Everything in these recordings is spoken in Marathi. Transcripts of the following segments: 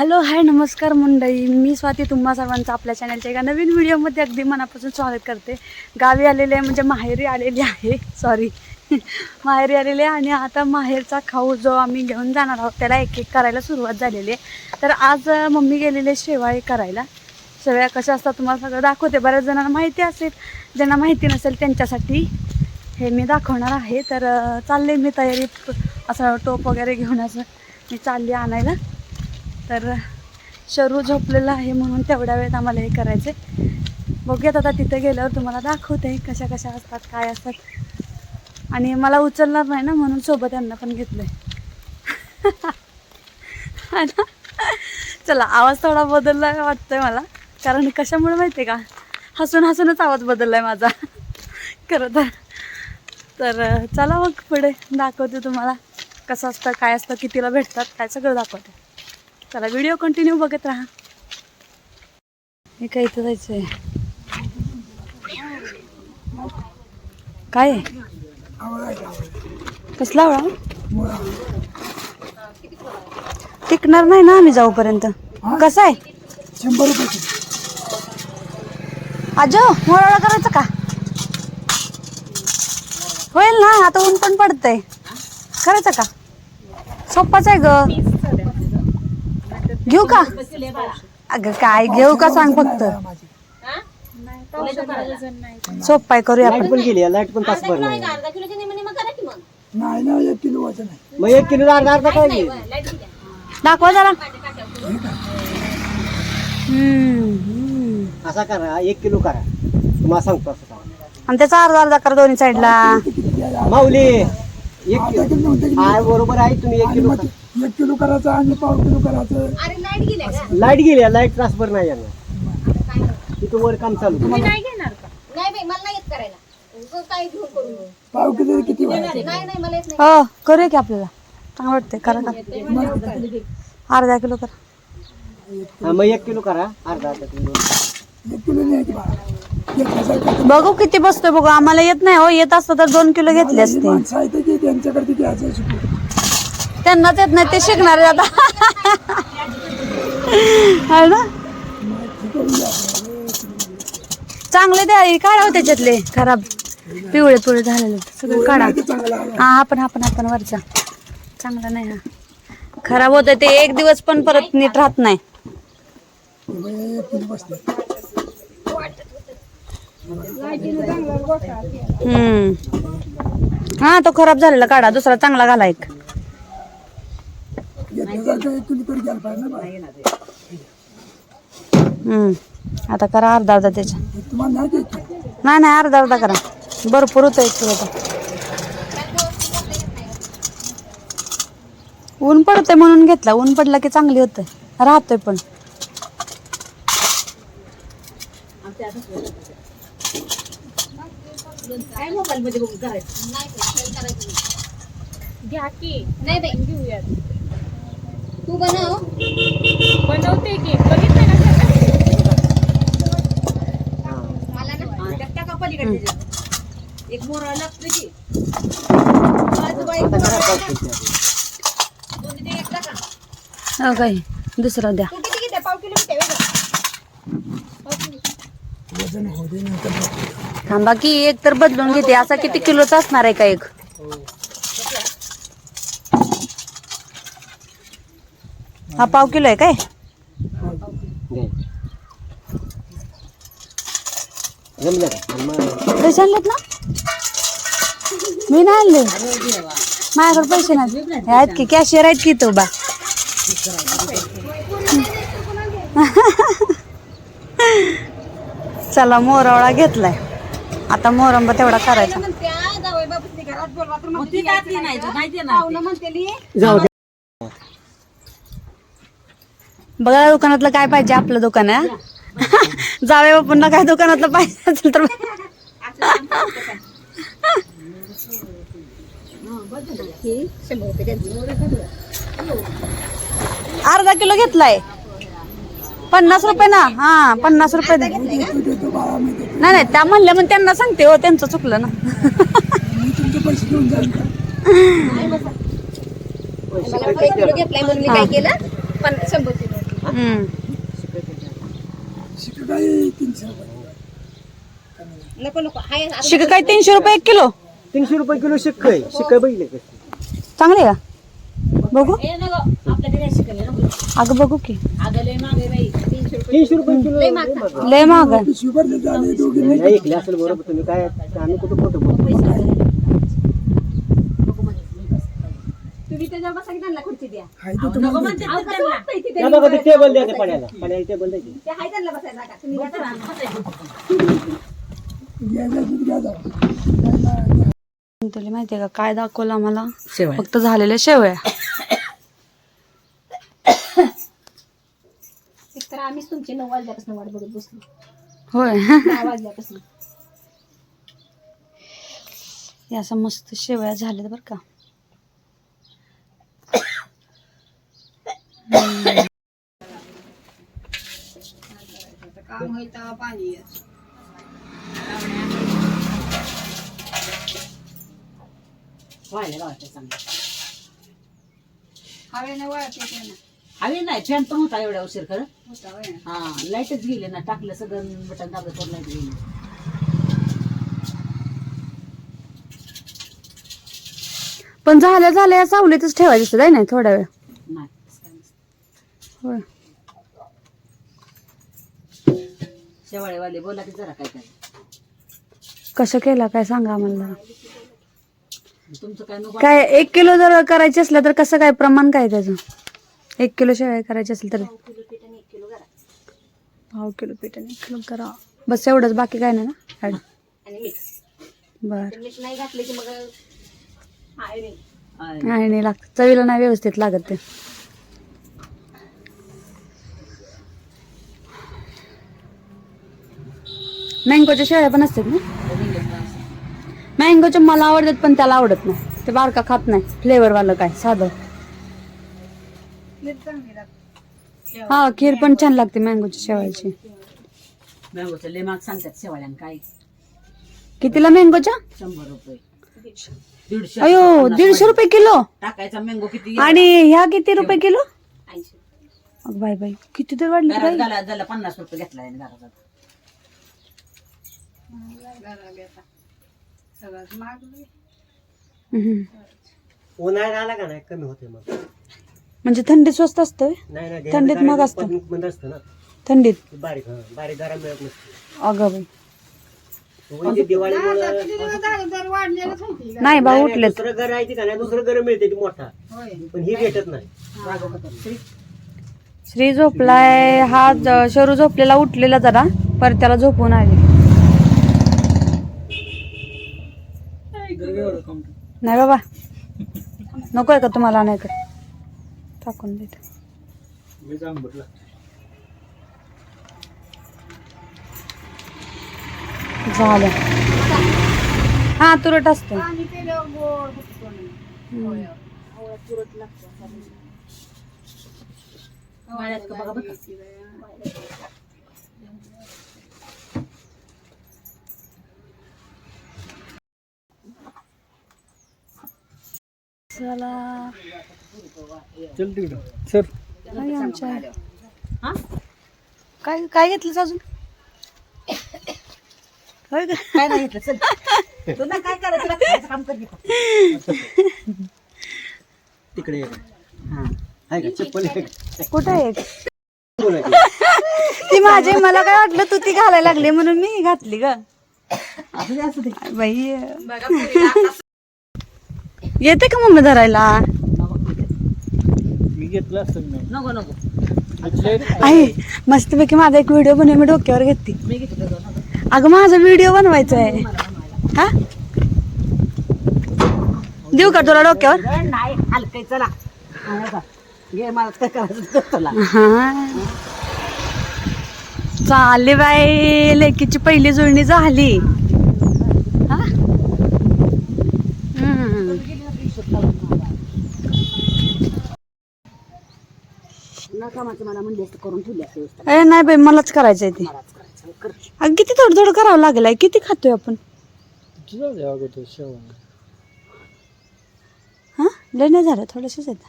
हॅलो हाय नमस्कार मंडळी. मी स्वाती तुम्हा सर्वांचं आपल्या चॅनलच्या एका नवीन व्हिडिओमध्ये अगदी मनापासून स्वागत करते. गावी आलेले आहे म्हणजे माहेरी आलेली आहे. सॉरी माहेरी आलेली आहे आणि आता माहेरचा खाऊ जो आम्ही घेऊन जाणार आहोत त्याला एक एक करायला सुरुवात झालेली आहे. तर आज मम्मी गेलेली आहे शेवाळे करायला. शेवया कशा असतात तुम्हाला सगळं दाखवते. बऱ्याच जणांना माहिती असेल. ज्यांना माहिती नसेल त्यांच्यासाठी हे मी दाखवणार आहे. तर चालले मी तयारीत. असं टोप वगैरे घेऊन असं मी चालली आणायला. तर शरू झोपलेला आहे म्हणून तेवढ्या वेळेत आम्हाला हे करायचे बघूयात आता तिथे गेल्यावर तुम्हाला दाखवते कशा कशा असतात काय असतात. आणि मला उचलणार नाही ना म्हणून सोबत यांना पण घेतलं आहे ना? चला आवाज थोडा बदलला वाटतोय मला. कारण कशामुळे माहिती आहे का? हसून हसूनच आवाज बदललाय माझा. खरं तर. तर चला मग पुढे दाखवते तुम्हाला कसं असतं काय असतं कितीला भेटतात काय सगळं दाखवते. चला व्हिडिओ कंटिन्यू बघत राहा. हे काय इथं जायचं आहे काय? कसला आवळा टिकणार नाही ना आम्ही जाऊपर्यंत. कसं आहे? शंभर रुपये आजो मोराळा करायचं का? होईल ना आता ऊन पण पडतंय. करायचं का? सोप्पाच आहे ग. घेऊ का? अगं काय घेऊ का सांग फक्त? आहे करूया आपण. पण गेली लाइट पण तासभर नाही नाही ना एक किलो वजन आहे मग एक किलो अर्धा अर्धा काय घे? दाखवा जरा. असा करा एक किलो करा. तुम्हाला सांगतो असं करा. आणि त्याचा अर्धा अर्धा कर दोन्ही साईडला. माऊली एक किलो आहे बरोबर आहे तुम्ही एक किलो ते एक किलो करायचं आणि पाव किलो करायचं. लाइट गेली लाइट ट्रान्सफर नाही यांना तिथं वर काम चालू. नाही बाई मला नाही येत करायला. उगाच काय घेऊन करू नको. पाव किलो किती व्हायचं नाही नाही मला येत नाही. हो करूया की आपल्याला. चांगलं वाटतंय करा का? अर्धा किलो कर. हा मग एक किलो करा. अर्धा अर्धा किलो. एक किलो नाही की बाळा एक हजार का बघू किती बसतोय बघू. आम्हाला येत नाही हो येत असतं तर दोन किलो घेतले असते. माणसं आहेत की त्यांच्याकडे घ्यायचं शिकू त्यांनाच येत नाही ते शिकणार आहे आता. है ना? चांगले द्या काढा त्याच्यातले. खराब. पिवळे पिवळे झालेले सगळे काढा. हा आपण आपण आपण वरचा. चांगला नाही हा. खराब होत ते. एक दिवस पण परत नीट राहत नाही. हम्म. हा तो खराब झालेला. काढा. दुसरा चांगला घाला एक. घेतल्यासारखं एक किलो तरी घ्यायला पाहिजे ना बाळा. हम्म. आता करा अर्धा अर्धा त्याच्या हे तुम्हाला नाही नाही नाही अर्धा अर्धा करा. भरपूर होतं एक किलोचा ऊन पडतंय म्हणून घेतला. ऊन पडला की चांगली होतं राहतोय पण. घ्या की. नाही बाई घेऊया तू बनव. बनवते की? बघितलं ना? मला ना एक मोरा लागतं की. हो काय? दुसरं द्या. थांबा की एक तर बदलून घेते. असा किती किलोचा असणार आहे का एक? हा पाव किलो आहे काय? पैसे आणलेत ना? मी नाही आणले. माझ्याकडे पैसे नाही आहेत की कॅशियर आहेत की तो बा. चला मोरावळा घेतलाय. आता मोरंबा तेवढा करायचा बापूसनी घरात बोलवा तर म्हणते यायचं नाही का? पाहुणं म्हणतेली जाऊ दे बघा दुकानातलं काय पाहिजे आपलं दुकान आहे जावे बापूंना काय दुकानातलं पाहिजे असेल तर. अर्धा किलो घेतलाय. पन्नास रुपये ना हा पन्नास रुपये नाही नाही त्या म्हणल्या मग त्यांना सांगते हो त्यांचं चुकलं ना. घेतलाय म्हणून मी काय केलं? पण शंभर. शिक काही तीनशे रुपये नको नको हाय शिक काय तीनशे रुपये एक किलो तीनशे रुपये किलो आहे बघितले कशी चांगले का बघू हे अगं बघू की तीनशे रुपये किलो लय महाग. ऐकले असेल बरोबर तुम्ही काय आम्ही कुठं खोटं बोलतो तुम्ही त्याच्यावर बसा की त्यांना खुर्ची द्या हाय ते तुम्हाला अहो, कसं वाटतंय तिथे? त्या बघा ते टेबल द्या त्या पाण्याला. पाण्याला टेबल द्यायची ते हाय त्यांना बसायला जागा. तुम्ही घ्या तर. घ्यायला दूध घ्या जाऊ तुला माहितीये का? काय दाखवलं आम्हाला? फक्त झालेल्या शेवया. एक तर आम्हीच तुमची नऊ वाजल्यापासून वाट बघत बसलो. होय. दहा वाजल्यापासून. हे असं मस्त शेवया झाल्यात बरं का. काम होईल तेव्हा पाणी हवेने वळते ते ना. हवे नाही फॅन पण होता एवढ्या उशीर खरं होता होय ना. हा लाईटच गेली ना टाकलं सगळं बटन दाबलं तर लाइट गेली पण झाल्या झाल्या सावलीतच ठेवायचं असतं आहे ना थोडा वेळ नाही तसं काय नसतं. होय शेवाळेवाले बोला की जरा काय काय. कसं केला काय सांगा आम्हाला. तुमचं काय नको काय एक किलो जर करायचे असलं तर कसं काय प्रमाण काय त्याचं? एक किलो शेवया करायची असेल तर पाव किलो पीठ आणि एक किलो करा बस एवढंच बाकी काय नाही ना? ऍड आणि बर. मीठ नाही घातले की मग आहे. नाही. नाही लागत. चवीला नाही व्यवस्थित लागत ते. मँगोच्या शेळ्या पण असतात ना? मँगोच्या मला आवडतात पण त्याला आवडत नाही. ते बारका खात नाही. फ्लेवर वालं काय? साधं. हा खीर पण छान लागते मँगोच्या शेवयाची मँगोचं लय महाग सांगतात शेवाळ्यान काय? कितीला मँगोच्या? शंभर रुपये. दीडशे. अयो दीडशे रुपये किलो? टाकायचा मँगो किती? आणि ह्या किती रुपये किलो? बाई बाई किती तर वाढली घरात बाई. झाला झाला पन्नास रुपये घेतला आहे आता. हम्म. उन्हाळा आला का नाही? कमी होते मग. म्हणजे थंडीत स्वस्त असतं नाही नाही थंडीत मग असतं. उत्पादन बंद असतं ना. थंडीत? बारीक हा, बारीक दरा मिळत नसते. अगं बाई. म्हणजे दिवाळीमुळे नाही भाऊ उठलेत. दुसरं घर आहे ते का नाही दुसरं घर मिळते ती मोठा. पण ही भेटत नाही. श्री झोपलाय हा ज- शरू झोपलेला उठलेला जरा. पर त्याला झोपून आले. नाही बाबा. नकोय का तुम्हाला नाही तर टाकून देत. झालं. हा तुरट असते. हम्म. वाळ्यात का बघा बघा चला. चल तिकडं. सर. काय आमच्या. हा? काय काय घेतलंस अजून? होय का? काय नाही घेतलं चल. तुला काय करायचं तुला खायचं काम कर की फक्त. तिकडे एक. हा. आहे का? चप्पल आहे का? कुठं आहे? ते? ती माझी मला काय वाटलं तू ती घालायला लागली म्हणून मी घातली ग. असू दे असू दे. बाई. येते का मम्मी धरायला? मी घेतलं असतं मी नको नको. आहे. मस्तपैकी माझा एक व्हिडिओ बनव मी डोक्यावर घेते मी घेतलं नको. अगं माझा व्हिडिओ बनवायचा आहे हा? देऊ का तुला डोक्यावर? नाही हलकय चला. हा, मला काय करायचं ते तुला. हा. चालली बाई लेकीची पहिली जुळणी झाली हा? हम्म. नकामाचं मला म्हणले असतं करून ठेवली असते व्यवस्था ए नाही बाई मलाच करायचंय ते. अगं किती थोडं थोडं करावं लागेल किती खातोय आपण? अगोदर हा? लय नाही झालं थोडंसंच येतं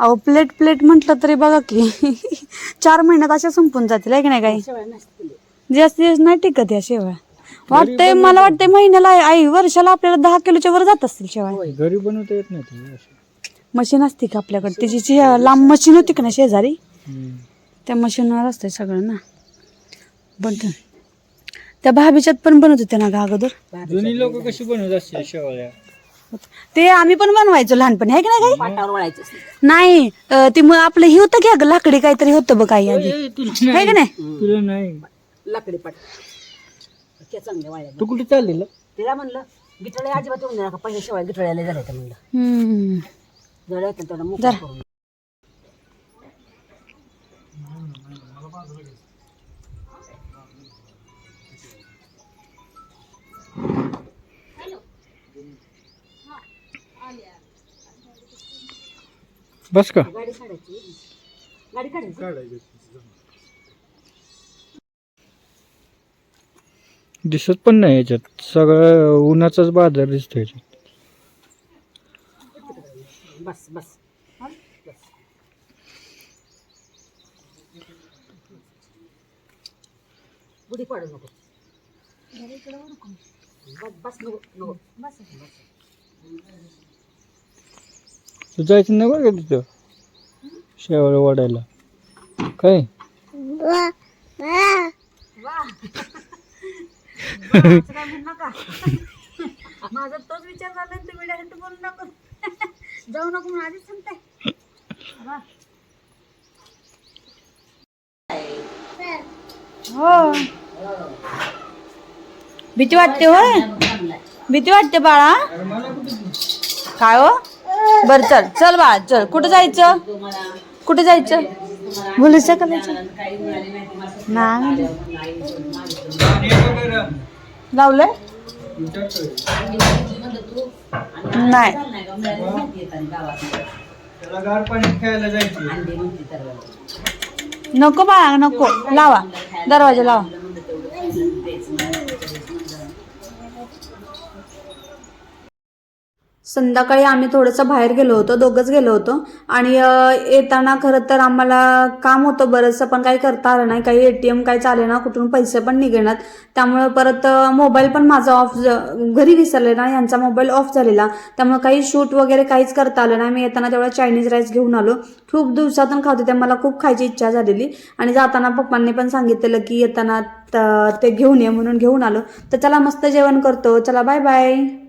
अहो प्लेट प्लेट म्हटलं तरी बघा की चार महिन्यात अशा संपून जातील आहे की नाही काही? जास्तीत जास्त नाही टिकत या शेवया. वाटतंय मला वाटतंय महिन्याला आई वर्षाला आपल्याला दहा किलोच्या वर जात असतील शेवया घरी बनवता येत नाही ते मशीन असते का आपल्याकडे? त्याची जी लांब मशीन होती का ना शेजारी? त्या मशीनवर असते सगळं ना. पण त्या भाभीच्यात पण बनवत होते ना ग अगोदर. जुनी लोक कशी बनवत असतील शेवाळ्या? ते आम्ही पण बनवायचो लहानपणी आहे की नाही काही? पाटावर वळायचं नाही अं, ते मग आपलं हे होतं की अगं लाकडी काहीतरी होतं बघ काही आधी. आहे की नाही? तुला नाही. लाकडी पाट. तू कुठे चाललेलं? तिला म्हणलं गिटळे अजिबात येऊन नका पहिल्या शेवाय गिटळ्याला झाल्या त्या म्हणलं. हम्म. जळ्या येतात तेवढं मोकळं जरा. करून. बस का? गाडी काढायची. गाडी काढायची. दिसत पण नाही याच्यात. सगळं उन्हाचाच बाजार दिसतो याच्यात. बस बस. हा? बस. बुडी पाडू नको. बस बस नको नको. बस बस तू जायचं नाही बरं का तिथं? शेवाळ्या वाढायला काय असं काय म्हणू नका माझा तोच विचार झाला तुम्ही डायरेक्ट बोलू नको. जाऊ नको म्हणून आधीच सांगताय. हो. भीती वाटते होय? भीती वाटते बाळा? काय हो? बर चल चल बाळा चल. कुठं जायचं? कुठे जायचं? बोलायचं करायचं नाही. लावलंय? नाही. नको बाळा नको. लावा. दरवाजा लावा. संध्याकाळी आम्ही थोडंसं बाहेर गेलो होतो दोघंच गेलो होतो. आणि येताना खरं तर आम्हाला काम होतं बरंचसं पण काही करता आलं नाही. काही ए टी एम काही चाले ना कुठून पैसे पण निघेणार त्यामुळे परत मोबाईल पण माझा ऑफ घरी विसरले ना यांचा मोबाईल ऑफ झालेला. त्यामुळे काही शूट वगैरे काहीच करता आलं नाही. मी येताना तेवढा चायनीज राईस घेऊन आलो. खूप दिवसातून खातो ते मला खूप खायची इच्छा झालेली. आणि जाताना पप्पांनी पण सांगितलेलं की येताना ते घेऊन ये म्हणून घेऊन आलो. तर चला मस्त जेवण करतो. चला बाय बाय.